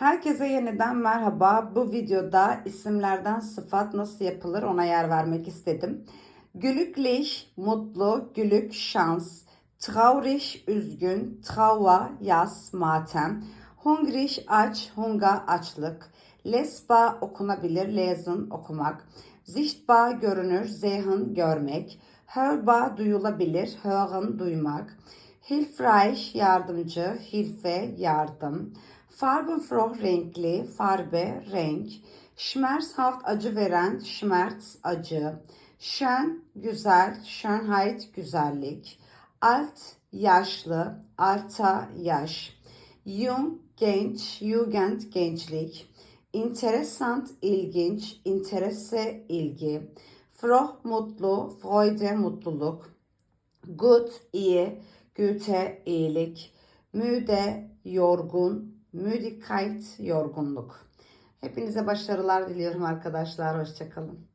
Herkese yeniden merhaba. Bu videoda isimlerden sıfat nasıl yapılır ona yer vermek istedim. Glücklich, mutlu, Glück, şans. Traurig, üzgün. Trauer, yas, matem. Hungrig, aç, Hunger, açlık. Lesbar okunabilir, lesen, okumak. Sichtbar, görünür, sehen, görmek. Hörbar, duyulabilir, hören, duymak. Hilfreich, yardımcı, Hilfe, yardım. Farbenfroh, renkli, farbe, renk. Schmerzhaft, acı veren, Schmerz, acı. Schön, güzel, Schönheit, güzellik. Alt, yaşlı, Alter, yaş. Jung, genç, Jugend, gençlik. Interessant, ilginç, Interesse, ilgi. Froh, mutlu, Freude, mutluluk. Good, iyi, Güte, iyilik. Müde, yorgun. Müdigkeit, yorgunluk. Hepinize başarılar diliyorum arkadaşlar. Hoşçakalın.